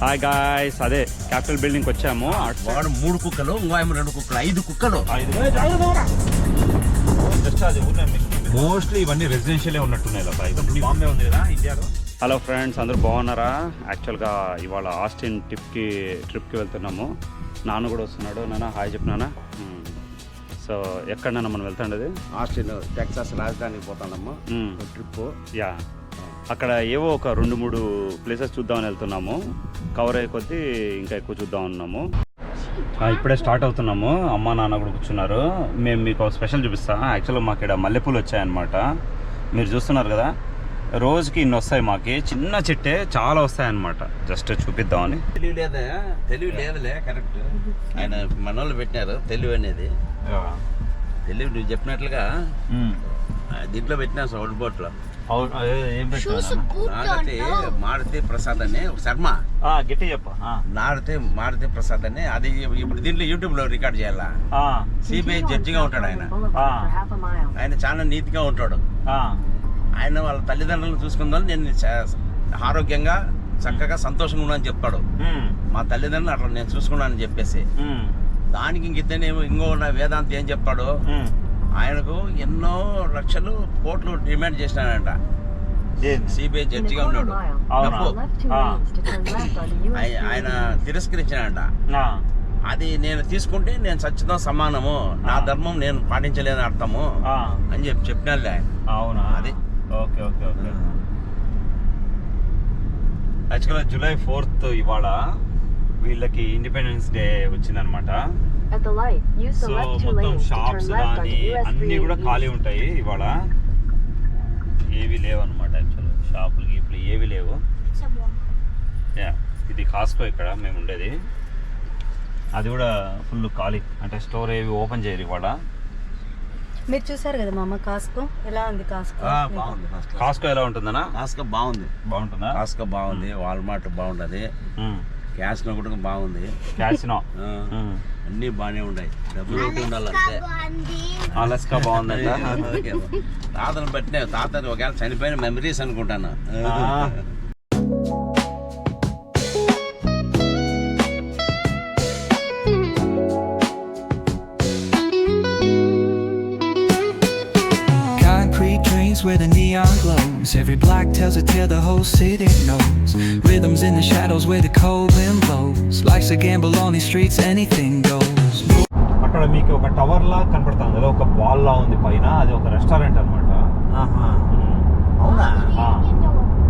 Hi guys అదే capital building వచ్చాము. వాడు మూడు కుక్కలు ఇంకో ఆయన రెండు కుక్కలు ఐదు కుక్కలు. మోస్ట్లీ ఇవన్నీ రెసిడెన్షియలే ఉన్నట్టున్నాయి బాంబే ఉంది కదా ఇండియాలో హలో ఫ్రెండ్స్ అందరూ బాగున్నారా? యాక్చువల్గా ఇవాళ ఆస్టిన్ ట్రిప్కి ట్రిప్కి వెళ్తున్నాము. నాన్న కూడా వస్తున్నాడు. నాన్న హాయ్ చెప్పినానా సో ఎక్కడ నాన్న మనం వెళ్తాండది ఆస్టిన్ టెక్సాస్ రాజధానికి పోతానమ్మా మ్మ్. ట్రిప్ యా అక్కడ ఏవో ఒక రెండు మూడు ప్లేసెస్ చూద్దామని వెళ్తున్నాము. కవర్ అయ్యే కొద్దీ ఇంకా ఎక్కువ చూద్దాం ఉన్నాము ఆ, ఇప్పుడే స్టార్ట్ అవుతున్నాము. అమ్మ నాన్న కూడా కూర్చున్నారు. మేము మీకు ఒక స్పెషల్ చూపిస్తాం. యాక్చువల్గా మాకు ఇక్కడ మల్లెపూలు వచ్చాయన్నమాట. మీరు చూస్తున్నారు కదా రోజుకి ఇన్ని వస్తాయి మాకి. చిన్న చెట్టే చాలా వస్తాయన్నమాట. జస్ట్ చూపిద్దామని. తెలివి లేదా తెలివి లేదులే కరెక్ట్ ఆయన మనోళ్ళు పెట్టినారు తెలివి అనేది. తెలివి నువ్వు చెప్పినట్లుగా ఆ, దీంట్లో పెట్టినా సౌండ్ బోట్లో నాడితే మారుతి ప్రసాద్ అని శర్మ. గట్టి చెప్ప నాడితే మారుతి ప్రసాద్ అని అది ఇప్పుడు దీంట్లో యూట్యూబ్లో రికార్డ్ చేయాలా? సిబిఐ జడ్జిగా ఉంటాడు ఆయన. ఆయన చాలా నీతిగా ఉంటాడు. ఆయన వాళ్ళ తల్లిదండ్రులను చూసుకుందాం. నేను చా- ఆరోగ్యంగా చక్కగా సంతోషంగా ఉన్నానని చెప్తాడు. మా తల్లిదండ్రులు అట్లా నేను చూసుకున్నానని చెప్పేసి. దానికి ఇంకిద్దరు ఇంకో ఉన్న వేదాంత్ ఏం చెప్తాడు? ఆయనకు ఎన్నో లక్షలు కోట్లు డిమాండ్ చేసినాడంట. సిబిఐ జడ్జిగా ఉన్నాడు. ఆయన తిరస్కరించాడంట అది నేను తీసుకుంటే నేను సత్యతో సమానము. నా ధర్మం నేను పాటించలేని అర్థము. అని చెప్పి చెప్పినాలే ఆయన అవునా? అది. Okay okay okay. యాక్చువల్గా జూలై ఫోర్త్ ఇవాళ వీళ్ళకి ఇండిపెండెన్స్ డే వచ్చిందనమాట. సో మొత్తం షాప్స్ కానీ అన్నీ కూడా 3 ఖాళీ ఉంటాయి ఇవాళ. ఏవి లేవు అనమాట యాక్చువల్ షాపులు ఇప్పుడు ఏవి లేవు. యా ఇది కాస్కో ఇక్కడ మేము ఉండేది. అది కూడా ఫుల్ ఖాళీ. అంటే స్టోర్ ఏవి ఓపెన్ చేయరు ఇవాళ. మీరు చూసారు కదా మామ కాస్కో ఎలా ఉంది కాస్కో ఆ, బాగుంది. కాస్కో ఎలా ఉంటుందనా కాస్కో బాగుంది. బాగుంటుందా? కాస్కో బాగుంది వాల్మార్ట్ బాగుంటది. క్యాష్ కూడా బాగుంది. క్యాసినో. అన్నీ బాగానే ఉన్నాయి డబ్బులు ఒకటి ఉండాలంటే. అలస్కా బాగుందంట. తాతను పెట్టిన తాత ఒకవేళ చనిపోయిన మెమరీస్ అనుకుంటాను. where the neon glows. Every block tells a tale the whole city knows. Rhythms in the shadows where the cold wind blows. Life's a gamble on these streets, anything goes. అక్కడ మీకు ఒక tower లా కనపడుతుంది. కదా ఒక ball లా ఉంది పైన. అది ఒక రెస్టారెంట్ అనమాట అవునా?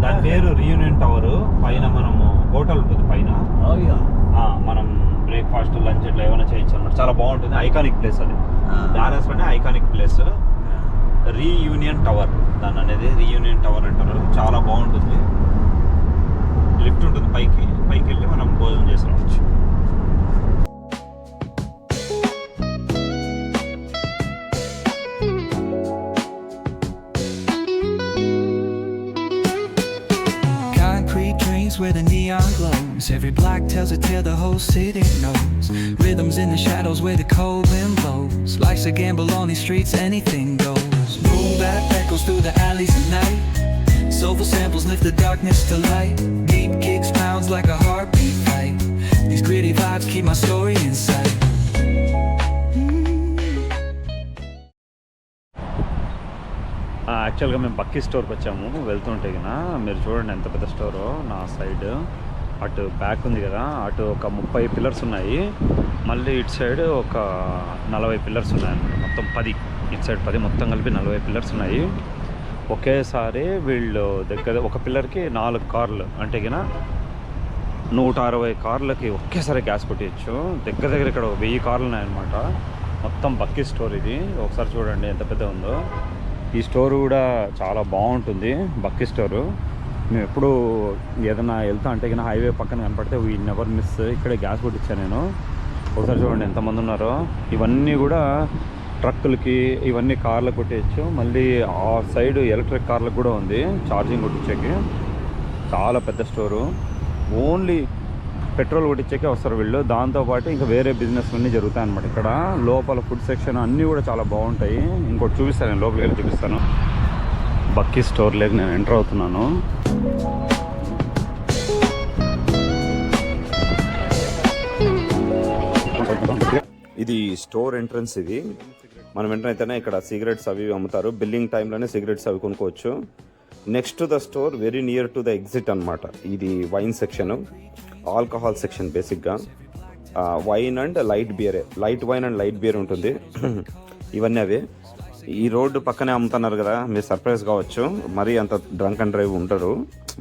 దాని పేరు రీయూనియన్ టవర్ పైన మనము హోటల్ ఉంటుంది పైన. ఆ, మనం బ్రేక్ఫాస్ట్ లంచ్ ఇట్లా ఏమైనా చేయొచ్చు అనమాట చాలా బాగుంటుంది. ఐకానిక్ ప్లేస్ అది. ఆ. దారాస్ అంటే ఐకానిక్ ప్లేస్ రీయూనియన్ టవర్ దాని అనేది రీయూనియన్ టవర్ అంటారు చాలా బాగుంటుంది లిఫ్ట్ ఉంటుంది పైకి పైకి వెళ్ళి మనం భోజనం చేసి రావచ్చు Concrete trains where the neon glows. Every block tells a tale the whole city knows. Rhythms in the shadows where the cold wind blows. Life's a gamble on these streets, anything goes. Boom through the alleys at night. Soulful samples lift the darkness to light. Deep kicks pounds like a heartbeat fight. These gritty vibes keep my story in sight. యాక్చువల్గా మేము బక్కీ స్టోర్కి వచ్చాము వెళ్తుంటే కదా మీరు చూడండి ఎంత పెద్ద స్టోరో నా సైడ్ అటు బ్యాక్ ఉంది కదా అటు ఒక ముప్పై పిల్లర్స్ ఉన్నాయి మళ్ళీ ఇటు సైడ్ ఒక నలభై పిల్లర్స్ ఉన్నాయి మొత్తం పది ఇటు సైడ్ పది మొత్తం కలిపి నలభై పిల్లర్స్ ఉన్నాయి. ఒకేసారి వీళ్ళు దగ్గర ఒక పిల్లర్కి నాలుగు కార్లు అంటే గిన నూట అరవై కార్లకి ఒకేసారి గ్యాస్ కొట్టేయచ్చు. దగ్గర దగ్గర ఇక్కడ ఒక వెయ్యి కార్లు ఉన్నాయన్నమాట. మొత్తం బక్కీ స్టోర్ ఇది. ఒకసారి చూడండి ఎంత పెద్ద ఉందో. ఈ స్టోర్ కూడా చాలా బాగుంటుంది బక్కి స్టోరు. మేము ఎప్పుడు ఏదైనా వెళ్తా అంటే కన్నా హైవే పక్కన కనపడితే వీ నెవర్ మిస్. ఇక్కడే గ్యాస్ కొట్టించాను నేను. ఒకసారి చూడండి ఎంతమంది ఉన్నారో. ఇవన్నీ కూడా ట్రక్కులకి ఇవన్నీ కార్లకు కొట్టేయచ్చు. మళ్ళీ ఆ సైడ్ ఎలక్ట్రిక్ కార్లకు కూడా ఉంది ఛార్జింగ్ కొట్టించేకి. చాలా పెద్ద స్టోరు. ఓన్లీ పెట్రోల్ కొట్టించేకి వస్తారు వీళ్ళు. దాంతోపాటు ఇంకా వేరే బిజినెస్ అన్నీ జరుగుతాయి అనమాట ఇక్కడ. లోపల ఫుడ్ సెక్షన్ అన్నీ కూడా చాలా బాగుంటాయి. ఇంకోటి చూపిస్తాను నేను లోపలికి వెళ్ళి చూపిస్తాను. బక్కీ స్టోర్ లేక నేను ఎంటర్ అవుతున్నాను. ఇది స్టోర్ ఎంట్రన్స్ ఇది. మనం వెంటనే ఇక్కడ సిగరెట్స్ అవి అమ్ముతారు. బిల్లింగ్ టైంలోనే సిగరెట్స్ అవి కొనుక్కోవచ్చు. Next the store very near to the exit అన్నమాట. ఇది వైన్ సెక్షన్ ఆల్కహాల్ సెక్షన్ బేసిక్గా wine and light బియరే light wine and light beer ఉంటుంది. ఇవన్నీ అవి. ఈ రోడ్డు పక్కనే అమ్ముతున్నారు కదా మీరు సర్ప్రైజ్ కావచ్చు. మరీ అంత డ్రంక్ అండ్ డ్రైవ్ ఉండరు.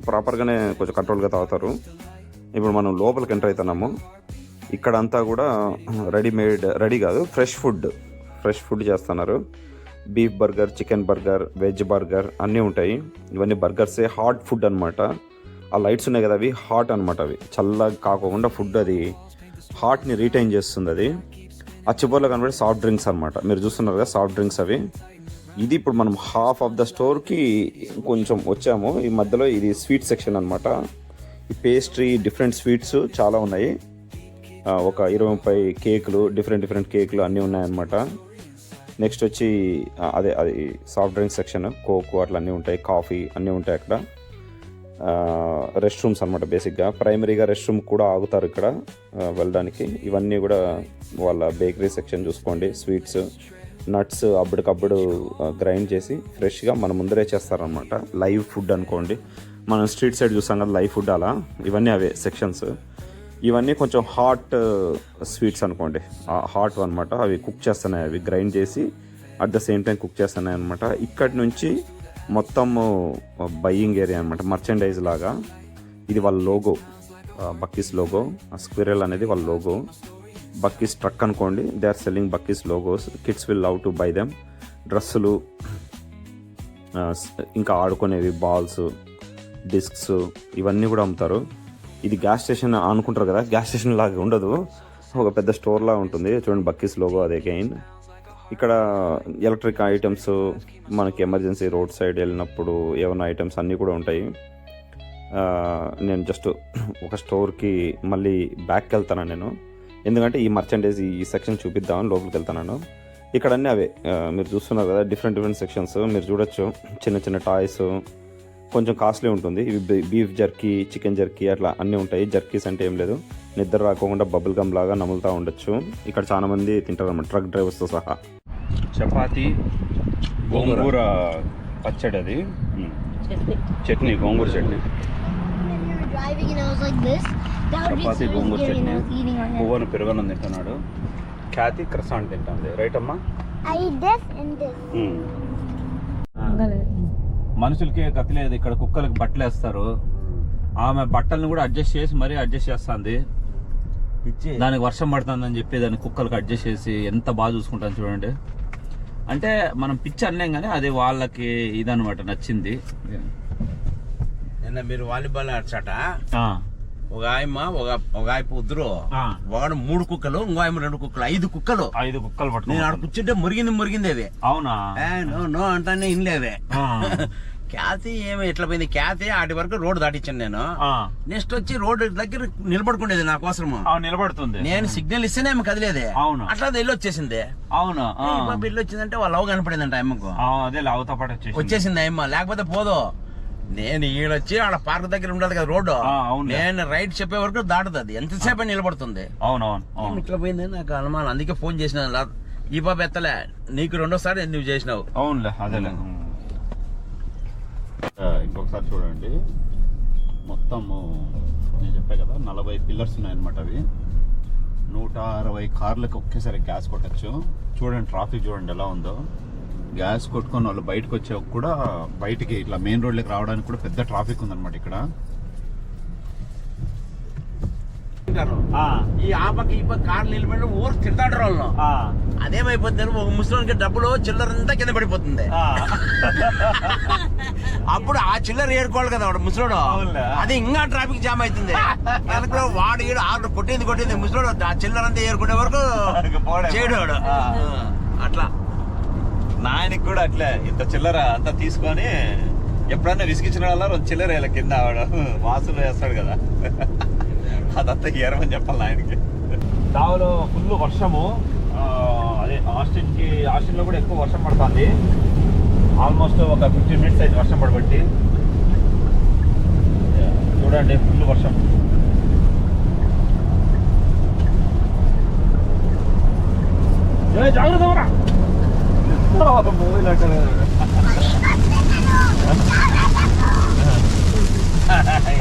ప్రాపర్గానే కొంచెం కంట్రోల్గా తాగుతారు. ఇప్పుడు మనం లోపలికి ఎంటర్ అవుతున్నాము ఇక్కడ అంతా కూడా రెడీమేడ్ రెడీ కాదు ఫ్రెష్ ఫుడ్ ఫ్రెష్ ఫుడ్ చేస్తున్నారు. Beef burger chicken burger veg burger అన్నీ ఉంటాయి. ఇవన్నీ బర్గర్సే హాట్ ఫుడ్ అనమాట ఆ లైట్స్ ఉన్నాయి కదా అవి హాట్ అన్నమాట అవి. చల్లగా కాకుండా ఫుడ్ అది. హాట్ని రీటైన్ చేస్తుంది అది. ఆ చివరిలో కనబడే సాఫ్ట్ డ్రింక్స్ అన్నమాట. మీరు చూస్తున్నారు కదా సాఫ్ట్ డ్రింక్స్ అవి. ఇది ఇప్పుడు మనం హాఫ్ ఆఫ్ ద స్టోర్కి కొంచెం వచ్చాము. ఈ మధ్యలో ఇది స్వీట్ సెక్షన్ అనమాట ఈ పేస్ట్రీ డిఫరెంట్ స్వీట్స్ చాలా ఉన్నాయి. ఒక ఇరవై ముప్పై కేకులు డిఫరెంట్ డిఫరెంట్ కేకులు అన్నీ ఉన్నాయన్నమాట. నెక్స్ట్ వచ్చి అదే అది సాఫ్ట్ డ్రింక్స్ సెక్షన్ కోక్ అట్లా అన్నీ ఉంటాయి కాఫీ అన్నీ ఉంటాయి అక్కడ. రెస్ట్ రూమ్స్ అనమాట బేసిక్గా ప్రైమరీగా రెస్ట్ రూమ్ కూడా ఆగుతారు ఇక్కడ వెళ్ళడానికి. ఇవన్నీ కూడా వాళ్ళ బేకరీ సెక్షన్ చూసుకోండి. స్వీట్స్ నట్స్ అప్పటికప్పుడు గ్రైండ్ చేసి ఫ్రెష్గా మన ముందరే చేస్తారనమాట లైవ్ ఫుడ్ అనుకోండి. మనం స్ట్రీట్ సైడ్ చూస్తాం కదా లైవ్ ఫుడ్ అలా. ఇవన్నీ అవే సెక్షన్స్ ఇవన్నీ కొంచెం హాట్ స్వీట్స్ అనుకోండి. హాట్ అనమాట అవి కుక్ చేస్తున్నాయి. అవి గ్రైండ్ చేసి at the same time cook చేస్తున్నాయి అనమాట ఇక్కడి నుంచి మొత్తం బయ్యింగ్ ఏరియా అనమాట మర్చెండైజ్ లాగా. ఇది వాళ్ళ లోగో. బక్కీస్ లోగో. స్క్విరల్ అనేది వాళ్ళ లోగో. బక్కీస్ ట్రక్ అనుకోండి. They are selling Buc-ee's logos. Kids will love to buy them. డ్రెస్సులు ఇంకా ఆడుకునేవి బాల్స్ డిస్క్స్ ఇవన్నీ కూడా అమ్ముతారు. ఇది గ్యాస్ స్టేషన్ అనుకుంటారు కదా గ్యాస్ స్టేషన్ లాగా ఉండదు. ఒక పెద్ద స్టోర్ లా ఉంటుంది. చూడండి బక్కీస్ లోగో అదే గెయిన్ ఇక్కడ ఎలక్ట్రిక్ ఐటమ్స్ మనకి ఎమర్జెన్సీ రోడ్ సైడ్ వెళ్ళినప్పుడు ఏమైనా ఐటమ్స్ అన్నీ కూడా ఉంటాయి. నేను జస్ట్ ఒక స్టోర్కి మళ్ళీ బ్యాక్కి వెళ్తాను నేను. ఎందుకంటే ఈ మర్చెండైజ్ ఈ సెక్షన్ చూపిద్దామని లోపలికి వెళ్తాను ఇక్కడ అన్నీ అవే. మీరు చూస్తున్నారు కదా డిఫరెంట్ డిఫరెంట్ సెక్షన్స్ మీరు చూడొచ్చు. చిన్న చిన్న టాయ్స్ కొంచెం కాస్ట్లీ ఉంటుంది. ఇవి బీఫ్ జర్కీ చికెన్ జర్కీ అట్లా అన్నీ ఉంటాయి. జర్కీస్ అంటే ఏం లేదు. నిద్ర రాకోకుండా బబుల్ గమ్ లాగా నములుతూ ఉండొచ్చు. ఇక్కడ చాలా మంది తింటారు అన్నమాట ట్రక్ డ్రైవర్స్తో సహా. చపాతి గోంగూర. పచ్చడి అది. చట్నీ. గోంగూర చట్నీ. చపాతి గోంగూర చట్నీ. పువ్వును పెరుగన్నం తింటున్నాడు. ఖ్యాతి క్రసాన్ తింటుంది. రైట్ అమ్మా? మనుషులకి గతి లేదు ఇక్కడ కుక్కలకి బట్టలు వేస్తారు ఆమె బట్టలను కూడా అడ్జస్ట్ చేసి మరీ అడ్జస్ట్ చేస్తుంది. పిచ్చి. దానికి వర్షం పడుతుందని చెప్పి దాన్ని కుక్కలకు అడ్జస్ట్ చేసి ఎంత బాగా చూసుకుంటాను చూడండి. అంటే మనం పిచ్చి అనలేం కానీ అది వాళ్ళకి ఇదనమాట నచ్చింది. నిన్న మీరు వాలీబాల్ ఆడచాట ఒక ఆయమ్మ ఒక ఒక ఆయప్ప ఉద్దరు ఆ. ఒకడు మూడు కుక్కలు ఇంకో ఆయమ్మ రెండు కుక్కలు. ఐదు కుక్కలు. ఐదు కుక్కలు నేను ఆడ కూర్చుంటే మురిగింది మురిగింది అవి అవునా? నో నో అంటానే ఇన్లేవే ఆ. ఖ్యాతి ఏమి ఎట్లా పోయింది? ఖ్యాతి ఆటి వరకు రోడ్డు దాటించాను నేను. నెక్స్ట్ వచ్చి రోడ్డు దగ్గర నిలబడుకునేది నా కోసము ఆ, నిలబడుతుంది. నేను సిగ్నల్ ఇస్తేనే ఆమె కదిలేదే. అవును. అట్లా అది వచ్చేసింది అవును ఇల్లు వచ్చిందంటే వాళ్ళ అవ్వ కనపడిందంట అమ్మకు అదే లావుతా పాటు వచ్చేసింది. వచ్చేసింది అమ్మ లేకపోతే పోదు. నేను ఈడొచ్చి ఆడ పార్క్ దగ్గర ఉండదు కదా రోడ్డు. నేను రైట్ చెప్పే వరకు దాటుతుంది. అది ఎంతసేపు నిలబడుతుంది? అవునవును ఇట్లా పోయింది? నాకు అనుమానం. అందుకే ఫోన్ చేసిన ఈ పాప ఎత్తలే. నీకు రెండోసారి నువ్వు చేసినావు? అవునులే అదేలే. ఇంకొకసారి చూడండి. మొత్తము నేను చెప్పా కదా నలభై పిల్లర్స్ ఉన్నాయన్నమాట అవి. నూట అరవై కార్లకు ఒకేసారి గ్యాస్ కొట్టచ్చు. చూడండి ట్రాఫిక్ చూడండి ఎలా ఉందో. గ్యాస్ కొట్టుకొని వాళ్ళు బయటకు వచ్చే కూడా బయటికి ఇట్లా మెయిన్ రోడ్లోకి రావడానికి కూడా పెద్ద ట్రాఫిక్ ఉందన్నమాట ఇక్కడ. ఈ ఆ. పక్క ఈ పక్క కార్లు నిలబడి ఊరు తింటాడు వాళ్ళు. అదేమైపోతుంది ఒక ముసలికి డబ్బులు చిల్లరంతా కింద పడిపోతుంది. అప్పుడు ఆ చిల్లర ఏరుకోవాలి కదా వాడు ముసలోడు. అది ఇంకా ట్రాఫిక్ జామ్ అవుతుంది. వెనక వాడు ఈడు ఆర్డర్ కొట్టింది కొట్టింది ముసలోడు. ఆ చిల్లర అంతా ఏరుకునే వరకు ఇక పోవడమే. చేయడు వాడు. ఆ. అట్లా. నాయనకి కూడా అట్లే ఇంత చిల్లర అంతా తీసుకొని ఎప్పుడన్నా విసిగించిన వాళ్ళ రెండు చిల్లర ఇలా కింద ఆవిడ వాసులు వేస్తాడు కదా. అదంతా ఏరమని చెప్పాలి ఆయనకి దావలో ఫుల్ వర్షము. అదే ఆస్టిన్కి ఆస్టిన్లో కూడా ఎక్కువ వర్షం పడుతుంది. ఆల్మోస్ట్ ఒక ఫిఫ్టీన్ మినిట్స్ అయింది వర్షం పడబట్టి. చూడండి ఫుల్ వర్షం.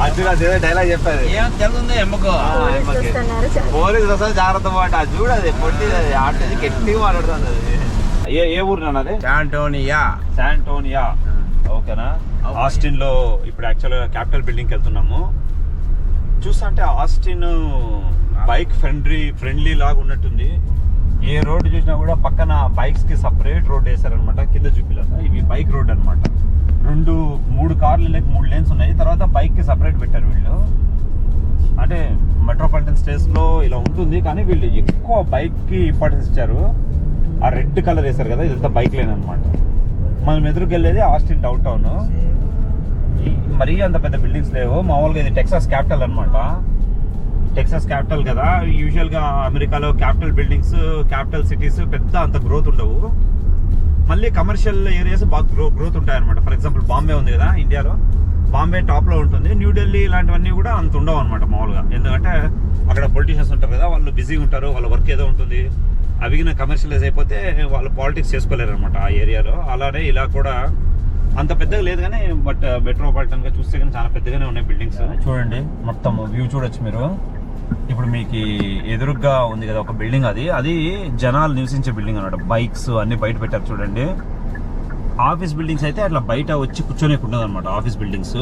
అర్జున్ అదే డైలాగ్ చెప్పాది ఏం తెలుగుంది ఎమ్మకు చూస్తున్నారు చాలా. పోలీసు వస్తుంది జాగ్రత్త మాట అది చూడది పొట్టి ఆట గట్టిగా మాట్లాడుతుంది అది ఏ ఏ ఊరు నాన్న అది శాంటోనియా శాంటోనియా ఓకేనా? ఆస్టిన్లో ఇప్పుడు యాక్చువల్గా క్యాపిటల్ బిల్డింగ్కి వెళ్తున్నాము. చూస్తా అంటే ఆస్టిన్ బైక్ ఫ్రెండ్లీ ఫ్రెండ్లీ లాగా ఉన్నట్టుంది. ఏ రోడ్డు చూసినా కూడా పక్కన బైక్స్కి సపరేట్ రోడ్ వేసారనమాట కింద చూపిలేక ఇవి బైక్ రోడ్ అనమాట రెండు మూడు కార్లు లేక మూడు లేన్స్ ఉన్నాయి. తర్వాత బైక్కి సపరేట్ పెట్టారు వీళ్ళు. అంటే మెట్రోపాలిటన్ స్టేట్స్లో ఇలా ఉంటుంది. కానీ వీళ్ళు ఎక్కువ బైక్కి ఇంపార్టెన్స్ ఇచ్చారు. ఆ రెడ్ కలర్ వేశారు కదా ఇదంతా బైక్ లేన్ అనమాట మనం ఎదురుకెళ్ళేది ఆస్టిన్ డౌన్ టౌన్ మరీ అంత పెద్ద బిల్డింగ్స్ లేవు. మామూలుగా ఇది టెక్సాస్ క్యాపిటల్ అనమాట టెక్సాస్ క్యాపిటల్ కదా. యూజువల్గా అమెరికాలో క్యాపిటల్ బిల్డింగ్స్ క్యాపిటల్ సిటీస్ పెద్ద అంత గ్రోత్ ఉండవు. మళ్ళీ కమర్షియల్ ఏరియాస్ బాగా గ్రో గ్రోత్ ఉంటాయన్నమాట. ఫర్ ఎగ్జాంపుల్ బాంబే ఉంది కదా ఇండియాలో బాంబే టాప్లో ఉంటుంది. న్యూఢిల్లీ ఇలాంటివన్నీ కూడా అంత ఉండవు అనమాట మామూలుగా. ఎందుకంటే అక్కడ పొలిటీషియన్స్ ఉంటారు కదా వాళ్ళు బిజీగా ఉంటారు వాళ్ళ వర్క్ ఏదో ఉంటుంది. అవి కమర్షియలైజ్ అయిపోతే వాళ్ళు పాలిటిక్స్ చేసుకోలేరు అనమాట ఆ ఏరియాలో అలానే ఇలా కూడా అంత పెద్దగా లేదు కానీ బట్ మెట్రోపాలిటన్ uh, గా చూస్తే కానీ చాలా పెద్దగానే ఉన్నాయి బిల్డింగ్స్ చూడండి మొత్తం వ్యూ చూడొచ్చు మీరు. ఇప్పుడు మీకు ఎదురుగ్గా ఉంది కదా ఒక బిల్డింగ్ అది. అది జనాలు నివసించే బిల్డింగ్ అనమాట బైక్స్ అన్ని బయట పెట్టారు చూడండి. ఆఫీస్ బిల్డింగ్స్ అయితే అట్లా బయట వచ్చి కూర్చొని అనమాట ఆఫీస్ బిల్డింగ్స్.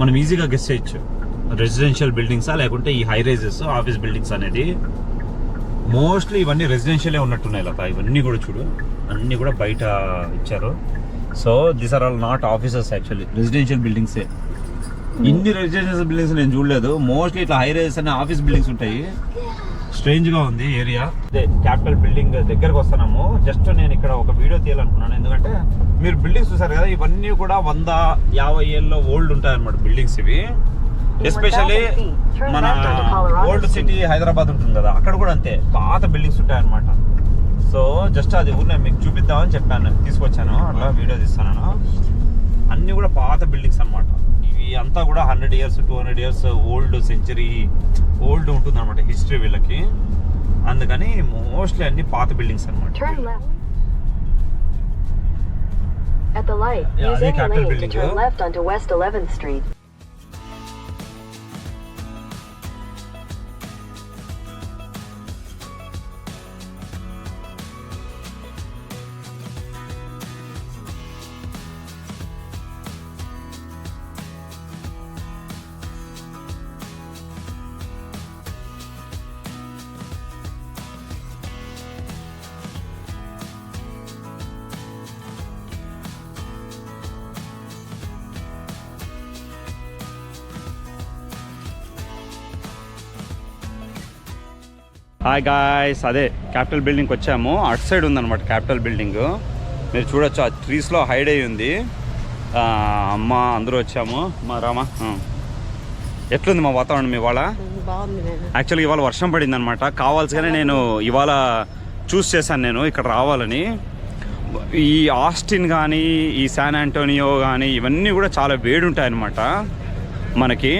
మనం ఈజీగా గెస్ చేయొచ్చు. రెసిడెన్షియల్ బిల్డింగ్సా లేకుంటే ఈ హై రైజెస్ ఆఫీస్ బిల్డింగ్స్ అనేది. మోస్ట్లీ ఇవన్నీ రెసిడెన్షియలే ఉన్నట్టున్నాయి లత. ఇవన్నీ కూడా చూడు. అన్నీ కూడా బయట ఇచ్చారు. So these are all not offices actually residential బిల్డింగ్సే ఇన్ని రెసిడెన్షియల్ బిల్డింగ్స్ నేను చూడలేదు. మోస్ట్లీ ఇట్లా హై రైజెస్ అనే ఆఫీస్ బిల్డింగ్స్ ఉంటాయి. స్ట్రేంజ్గా ఉంది ఏరియా క్యాపిటల్ బిల్డింగ్ దగ్గరకు వస్తున్నాము. జస్ట్ నేను ఇక్కడ ఒక వీడియో తీయాలనుకున్నాను. ఎందుకంటే మీరు బిల్డింగ్స్ చూసారు కదా ఇవన్నీ కూడా వంద యాభై ఏళ్ళలో ఓల్డ్ ఉంటాయి అనమాట బిల్డింగ్స్ ఇవి. ఎస్పెషల్లీ మన ఓల్డ్ సిటీ హైదరాబాద్ ఉంటుంది కదా అక్కడ కూడా అంతే. పాత బిల్డింగ్స్ ఉంటాయి అనమాట సో జస్ట్ అది ఊరిని మీకు చూపిద్దామని చెప్పాను. తీసుకొచ్చాను. అట్లా వీడియో తీస్తాను అన్ని కూడా పాత బిల్డింగ్స్ అన్నమాట. అంతా కూడా hundred years two hundred years old century old ఉంటుంది అనమాట హిస్టరీ వీళ్ళకి. అందుకని మోస్ట్లీ అన్ని పాత బిల్డింగ్స్ అనమాట Turn left. At hi guys అదే క్యాపిటల్ బిల్డింగ్కి వచ్చాము. అటు సైడ్ ఉందన్నమాట క్యాపిటల్ బిల్డింగ్ మీరు చూడొచ్చు ఆ ట్రీస్లో హైడ్ అయి ఉంది. అమ్మ అందరూ వచ్చాము. మా రామా. ఎట్లుంది మా వాతావరణం ఇవాళ? యాక్చువల్గా ఇవాళ వర్షం పడింది అనమాట కావాల్సిగానే నేను ఇవాళ చూస్ చేశాను నేను ఇక్కడ రావాలని. ఈ ఆస్టిన్ కానీ ఈ శాన్ ఆంటోనియో కానీ ఇవన్నీ కూడా చాలా వేడి ఉంటాయన్నమాట మనకి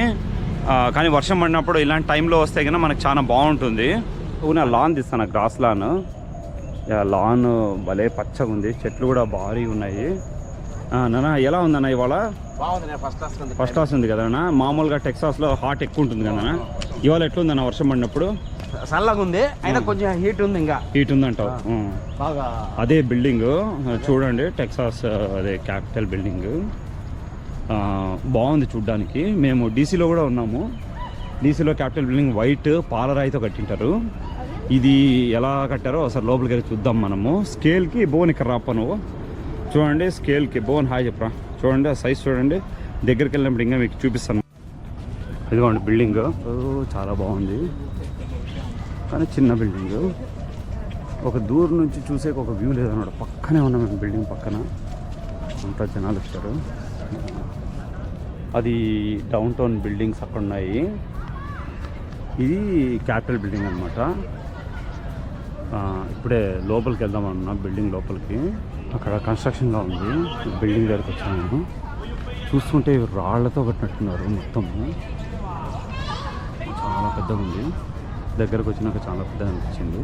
కానీ వర్షం పడినప్పుడు ఇలాంటి టైంలో వస్తే కన్నా మనకి చాలా బాగుంటుంది. నా లాన్ తీస్తాను గ్రాస్ లాన్. లాన్ భలే పచ్చగా ఉంది చెట్లు కూడా భారీ ఉన్నాయి. నాన్న ఎలా ఉందన్న ఇవాళ? ఫస్ట్ క్లాస్ ఉంది. కదా అన్న మామూలుగా టెక్సాస్లో హాట్ ఎక్కువ ఉంటుంది కదా ఇవాళ ఎట్లుందన్న వర్షం పడినప్పుడు? చల్లగా ఉంది అయినా కొంచెం హీట్ ఉంది ఇంకా. హీట్ ఉందంటావు ఆ. బాగా అదే బిల్డింగ్ చూడండి టెక్సాస్ అదే క్యాపిటల్ బిల్డింగ్ బాగుంది చూడ్డానికి. మేము డీసీలో కూడా ఉన్నాము. డీసీలో క్యాపిటల్ బిల్డింగ్ వైట్ పాలరాయితో కట్టింటారు. ఇది ఎలా కట్టారో ఒకసారి లోపలికి వెళ్ళి చూద్దాం మనము. స్కేల్కి బోన్ ఇక్కడ రాప నువ్వు. చూడండి స్కేల్కి బోన్ హాయ్ చెప్పరా. చూడండి ఆ సైజ్ చూడండి. దగ్గరికి వెళ్ళినప్పుడు ఇంకా మీకు చూపిస్తాను. ఇదిగోండి బిల్డింగ్ చాలా బాగుంది. కానీ చిన్న బిల్డింగ్ ఒక దూరం నుంచి చూసే ఒక వ్యూ లేదన్నమాట పక్కనే ఉన్నాం మేము బిల్డింగ్ పక్కన. అంతా జనాలు వచ్చారు. అది డౌన్ టౌన్ బిల్డింగ్స్ అక్కడ ఉన్నాయి. ఇది క్యాపిటల్ బిల్డింగ్ అనమాట ఇప్పుడే లోపలికి వెళ్దామన్నా బిల్డింగ్ లోపలికి. అక్కడ కన్స్ట్రక్షన్గా ఉంది. బిల్డింగ్ దగ్గరకు వచ్చాను చూస్తుంటే రాళ్ళతో కట్టినట్టున్నారు మొత్తం. చాలా పెద్దగా ఉంది. దగ్గరకు వచ్చినాక చాలా పెద్ద అనిపించింది.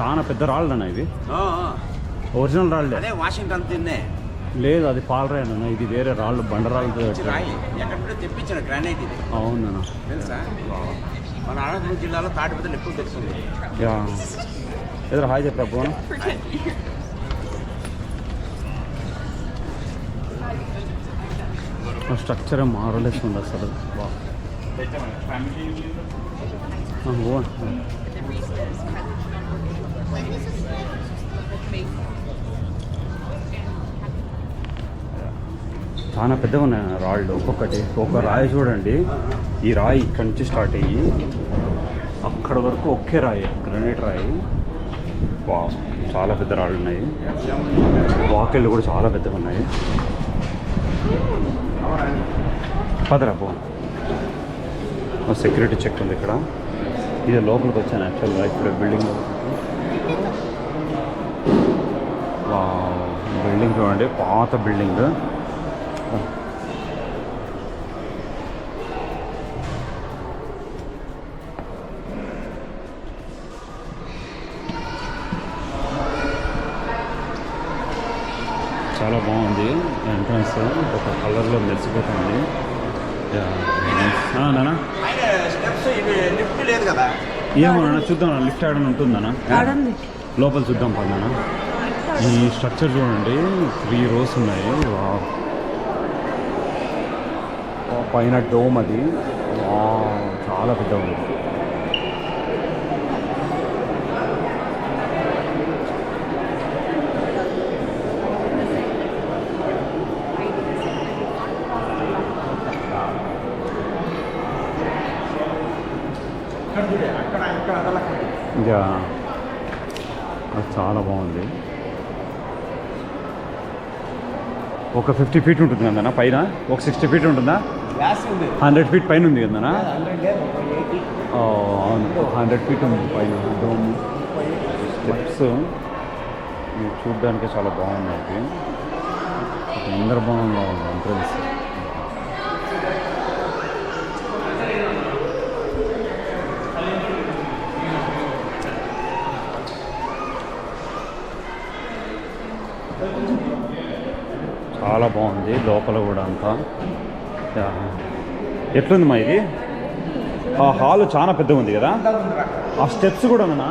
చాలా పెద్ద రాళ్ళు అన్న ఇవి ఒరిజినల్ రాళ్ళు వాషింగ్టన్ తిన్నే. లేదు అది పాలరాయి అన్న ఇది వేరే రాళ్ళు బండరాళ్ళతో ఎక్కడ నుండి తెప్పించిన గ్రానైట్ ఇది. అవునన్నా. తెలుసా? మన అనంతపురం జిల్లాలో తాటిపత్రులు ఎక్కువ యా. ఎదురు హాయ్ చెప్పరా పోను స్ట్రక్చర్ మారలేసి ఉంది అసలు వా. చాలా పెద్దగా ఉన్నాయి రాళ్ళు. ఒక్కొక్కటి. ఒక్కొక్క రాయి చూడండి. ఈ రాయి ఇక్కడి నుంచి స్టార్ట్ అయ్యి అక్కడ వరకు ఒకే రాయి గ్రనైట్ రాయి. వా చాలా పెద్ద రాళ్ళు ఉన్నాయి. వాకిళ్ళు కూడా చాలా పెద్దగా ఉన్నాయి. పదరా పో. సెక్యూరిటీ చెక్ ఉంది ఇక్కడ. ఇది లోపలికి వచ్చాను యాక్చువల్గా ఇక్కడ బిల్డింగ్ బిల్డింగ్ చూడండి. పాత బిల్డింగ్ ఎంట్రన్స్ ఒక కలర్లో మెరిసిపోతుంది. Yeah, nice. ఆ, నానా. స్టెప్స్ ఇవి లిఫ్ట్ లేదు కదా ఏమో నాన్న చూద్దాం లిఫ్ట్ ఆడని ఉంటుందనా లోపల చూద్దాం పన్నానా ఈ స్ట్రక్చర్ చూడండి త్రీ రోస్ ఉన్నాయి. పైన డోమ్ అది. చాలా పెద్ద ఉంది అక్కడ ఇక్కడ అదలా ఇంకా అది చాలా బాగుంది ఒక ఫిఫ్టీ ఫీట్ ఉంటుంది కదన్నా పైన? ఒక సిక్స్టీ ఫీట్ ఉంటుందా? హండ్రెడ్ ఫీట్ పైన ఉంది ఆ, అవును. హండ్రెడ్ ఫీట్ ఉంది పైన. Dome steps. చూడ్డానికి చాలా బాగున్నాయి. ఒక ఇంద్రభవనంలో ఉంది ఎంట్రన్స్. చాలా బాగుంది లోపల కూడా అంతా. ఎట్లుంది మా ఇది? ఆ హాల్ చాలా పెద్దగా ఉంది కదా? ఆ స్టెప్స్ కూడా అన్న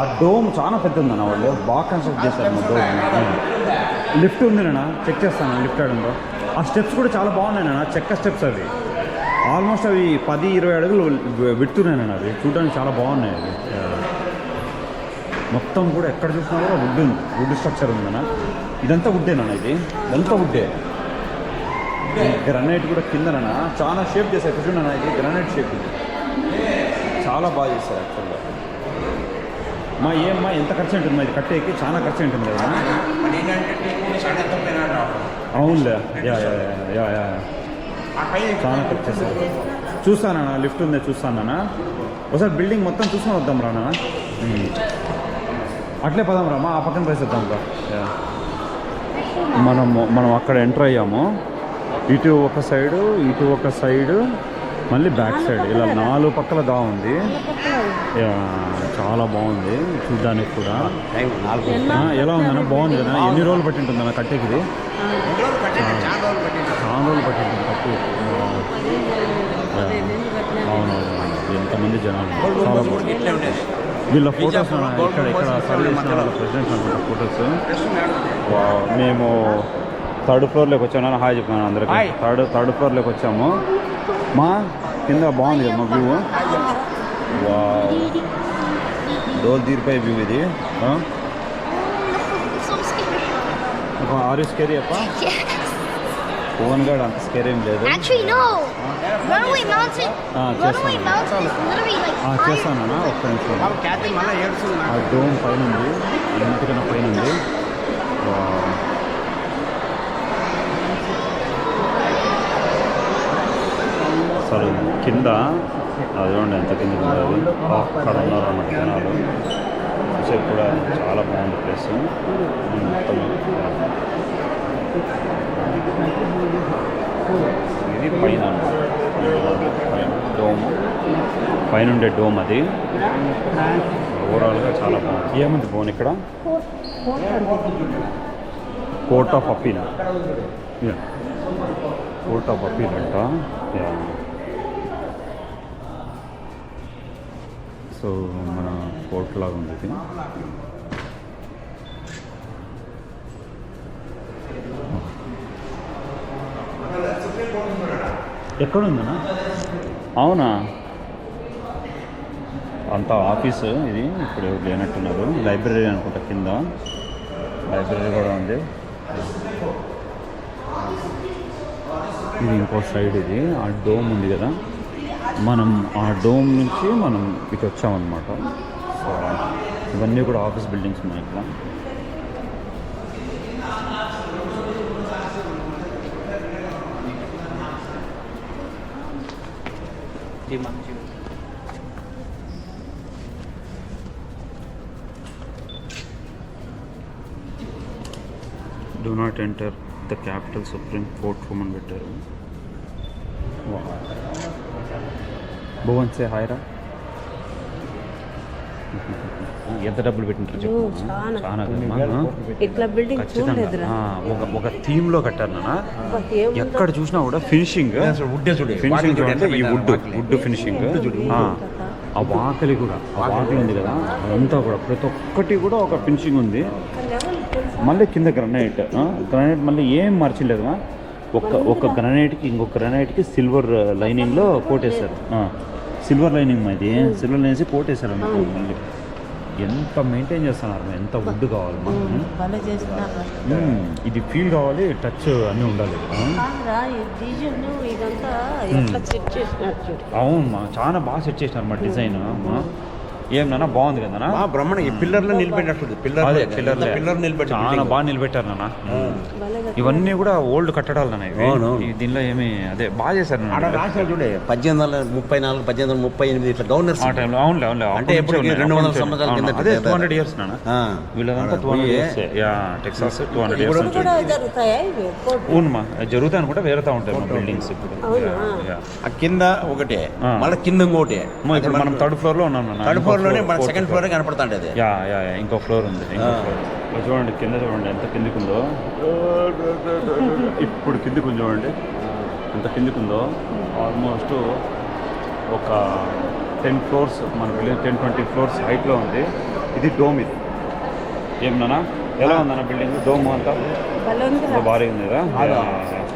ఆ డోమ్ చాలా పెద్ద ఉందన్న వాళ్ళు. బాగా కన్స్ట్రక్ట్ చేశారు మా డోమ్. లిఫ్ట్ ఉంది నాన్న చెక్ చేస్తాను లిఫ్ట్ ఆడంలో ఆ స్టెప్స్ కూడా చాలా బాగున్నాయి నాన్న చెక్క స్టెప్స్ అవి. ఆల్మోస్ట్ అవి పది ఇరవై అడుగులు విడుతున్నాయి నాన్న అవి. చూడడానికి చాలా బాగున్నాయి అవి. మొత్తం కూడా ఎక్కడ చూసినా కూడా వుడ్ ఉంది. వుడ్ స్ట్రక్చర్ ఉందన్న ఇదంతా వుడ్డే నాన్న ఇది? ఇదంతా వుడ్డే గ్రనైట్ కూడా కిందన చాలా షేప్ చేశారు. చూడండి ఇది? గ్రనైట్ షేప్ ఇది. చాలా బాగా చేశారు యాక్చువల్గా మా ఏమ్మా ఎంత ఖర్చు ఉంటుంది? ఇది కట్టేకి చాలా ఖర్చు ఉంటుంది కదా అవునులే. Yeah yeah yeah, yeah yeah. చాలా ఖర్చు చేశారు. చూస్తానన్నా లిఫ్ట్ ఉందే చూస్తానన్నా ఒకసారి బిల్డింగ్ మొత్తం చూసుకొని వద్దాం రానా అట్లే పదాం రా ఆ పక్కన వేసేద్దాం రా. మనము మనం అక్కడ ఎంటర్ అయ్యాము. ఇటు ఒక సైడు ఇటు ఒక సైడు మళ్ళీ బ్యాక్ సైడ్. ఇలా నాలుగు పక్కల దా ఉంది. యా, చాలా బాగుంది. చూడ్డానికి కూడా. నాలుగు ఎలా ఉందన్న బాగుంది కదా? ఎన్ని రోజులు పట్టింటుందన్న కట్టేకి ఇది చాలా రోజులు పట్టింటుంది చాలా పట్టి అవునవును. ఎంతమంది జనాలు చాలా బాగుంది. వీళ్ళ ఫొటోస్ ఇక్కడ ఇక్కడ సర్వీస్ ప్రెసిడెంట్ అనుకుంటా ఫొటోస్ మేము థర్డ్ ఫ్లోర్లోకి వచ్చాను హాయ్ చెప్పాను అందరికి. థర్డ్ థర్డ్ ఫ్లోర్లోకి వచ్చాము. మా కింద బాగుంది కదా మా వ్యూ వా డోల్ తీరిపోయే వ్యూ ఇది. So scary. ఆరు స్కేరీ అప్ప? ఓన్ గార్డ్ అంత స్కేర్ ఏం లేదు Actually, no. Runaway Mountain. Ah, Runaway చేస్తాను. Mountain is literally like ఒక్క నిమిషం ఏడుస్తుంది ఆ. డోమ్ పైన ఉంది ఇంటికన్నా పైన ఉంది. అసలు కింద అది చూడండి ఎంత కింద ఉంది అక్కడ ఉన్నారు అన్నమాట జనాలు చూసే కూడా చాలా బాగుంది ప్లేస్ మొత్తం ఇది పైన. డోమ్. పైన ఉండే డోమ్ అది. ఓవరాల్గా చాలా బాగుంది. ఏముంది బోన్ ఇక్కడ? Court of appeal court of appeal అంట. సో మన కోర్ట్ లాగా ఉంది ఎక్కడుందనా అవునా? అంతా ఆఫీసు ఇది ఇప్పుడు ఎవరు లేనట్టున్నారు. లైబ్రరీ అనుకుంటా కింద. లైబ్రరీ కూడా ఉంది. ఇది ఇంకో సైడ్ ఇది. ఆ డోమ్ ఉంది కదా. మనం ఆ డోమ్ నుంచి మనం ఇటు వచ్చామన్నమాట. సో ఇవన్నీ కూడా ఆఫీస్ బిల్డింగ్స్ ఉన్నాయి ఇక్కడ. Do not enter the capital supreme court room అని పెట్టారు భువన్ సే హాయ్రా ఎంత డబ్బులు పెట్టింటారు చెప్పు. చాలా. ఇట్లా బిల్డింగ్ ఖచ్చితంగా. చూడలేదురా. ఆ, ఒక ఒక థీమ్లో కట్టారు నాన్న. ఎక్కడ చూసినా కూడా ఫినిషింగ్ ఫినిషింగ్ చూడండి. ఈ వుడ్. వుడ్ ఫినిషింగ్ ఆ వాకలి కూడా ఆ వాకలి. ఉంది కదా. అదంతా కూడా ప్రతి ఒక్కటి కూడా ఒక ఫినిషింగ్ ఉంది. మళ్ళీ కింద గ్రనైట్ గ్రనైట్ మళ్ళీ ఏం మార్చలేదు ఒక్క ఒక్క గ్రనైట్కి ఇంకొక గ్రనైట్కి సిల్వర్ లైనింగ్లో కోటేశారు. సిల్వర్ లైనింగ్ ఇది సిల్వర్ కోటేశారు అన్నమాట మళ్ళీ ఎంత మెయింటైన్ చేస్తున్నారు ఎంత వుడ్ కావాలి. ఇది ఫీల్ కావాలి టచ్ అన్నీ ఉండాలి. అవును మా చాలా బాగా సెట్ చేసినారు మా డిజైన్ ఏం నాన్న? బాగుంది కదా బ్రహ్మణ ఈ పిల్లర్లో నిలబెట్టినట్టుంది పిల్లర్ అదే పిల్లర్ పిల్లర్ నిలబెట్టి చాలా బాగా నిలబెట్టారు నాన్న. ఇవన్నీ కూడా ఓల్డ్ కట్టడాలు నాన్న ఇవి. దీనిలో ఏమి అదే బాగా చేశారు చూడే. పద్దెనిమిది వందల ముప్పై నాలుగు పద్దెనిమిది వందల ముప్పై ఎనిమిది ఇట్లా గవర్నర్స్. ఆ టైంలో అవునులే అవునులే. అంటే ఉన్నాయి, రెండు వందల సంవత్సరాల. కిందట అదే కదా. టూ హండ్రెడ్ ఇయర్స్ నాన్న. వీళ్ళదంతా two hundred years yeah Texas two hundred years కూడా అవునమ్మా జరుగుతాయి అనుకుంటే వేరేతా ఉంటాయి బిల్డింగ్స్ ఇప్పుడు. అవునా? కింద ఒకటే. మళ్ళీ కింద ఇంకోటి. ఇప్పుడు మనం థర్డ్ ఫ్లోర్లో ఉన్నాం నాన్న. థర్డ్ ఫ్లోర్ లోనే మన సెకండ్ ఫ్లోర్ కనపడుతుంది అది యా యా యా ఇంకో ఫ్లోర్ ఉంది ఇంకో ఆ. ఫ్లోర్. ఇక్కడ చూడండి కింద చూడండి ఎంత కిందికి ఉందో ఇప్పుడు కిందికి ఉంది చూడండి. ఎంత కిందికి ఉందో ఆల్మోస్ట్ ఒక టెన్ ఫ్లోర్స్ మన బిల్డింగ్ టెన్ ట్వంటీ ఫ్లోర్స్ హైట్లో ఉంది. ఇది డోమ్ ఇది. ఏం నాన్న? ఎలా ఉందన్న బిల్డింగ్ డోమ్ అంతా? భలే ఉంది కదా.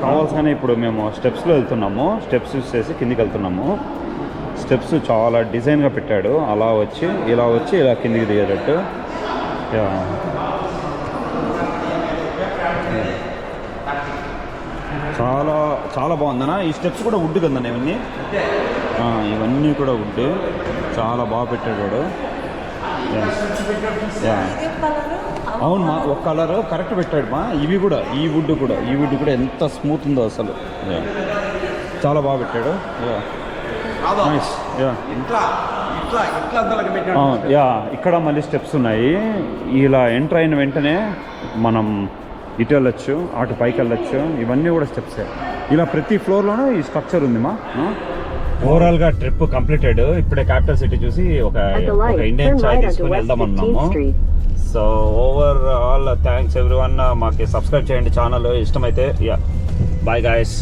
కావాల్సిన ఇప్పుడు మేము స్టెప్స్లో వెళ్తున్నాము. స్టెప్స్ యూస్ చేసి కిందికి వెళ్తున్నాము. స్టెప్స్ చాలా డిజైన్గా పెట్టాడు. అలా వచ్చి ఇలా వచ్చి ఇలా కిందికి దిగేటట్టు. యా. చాలా చాలా బాగుందనా ఈ స్టెప్స్ కూడా వుడ్ కదన్నా ఇవన్నీ? ఇవన్నీ కూడా వుడ్. చాలా బాగా పెట్టాడు వాడు. యా. యా అవును మా ఒక కలర్ కరెక్ట్ పెట్టాడు మా. ఇవి కూడా ఈ వుడ్ కూడా ఈ వుడ్ కూడా ఎంత స్మూత్ ఉందో అసలు. చాలా బాగా పెట్టాడు. యా నైస్ యా ఇట్లా ఇట్లా ఇట్లా అంతలాగా పెట్టాడు ఆ, యా ఇక్కడ మళ్ళీ స్టెప్స్ ఉన్నాయి. ఇలా ఎంటర్ అయిన వెంటనే మనం ఇటు వెళ్ళొచ్చు అటు పైకి వెళ్ళొచ్చు. ఇవన్నీ కూడా స్టెప్సే ఇలా ప్రతి ఫ్లోర్లోనూ ఈ స్ట్రక్చర్ ఉంది మా ఓవరాల్గా ట్రిప్ కంప్లీటెడ్ ఇప్పుడే క్యాపిటల్ సిటీ చూసి ఒక ఇండియన్ చాయ్ తీసుకొని వెళ్దాం 15th అన్నాము. So overall thanks everyone మాకు సబ్స్క్రైబ్ చేయండి ఛానల్ ఇష్టమైతే యా బాయ్ గాయస్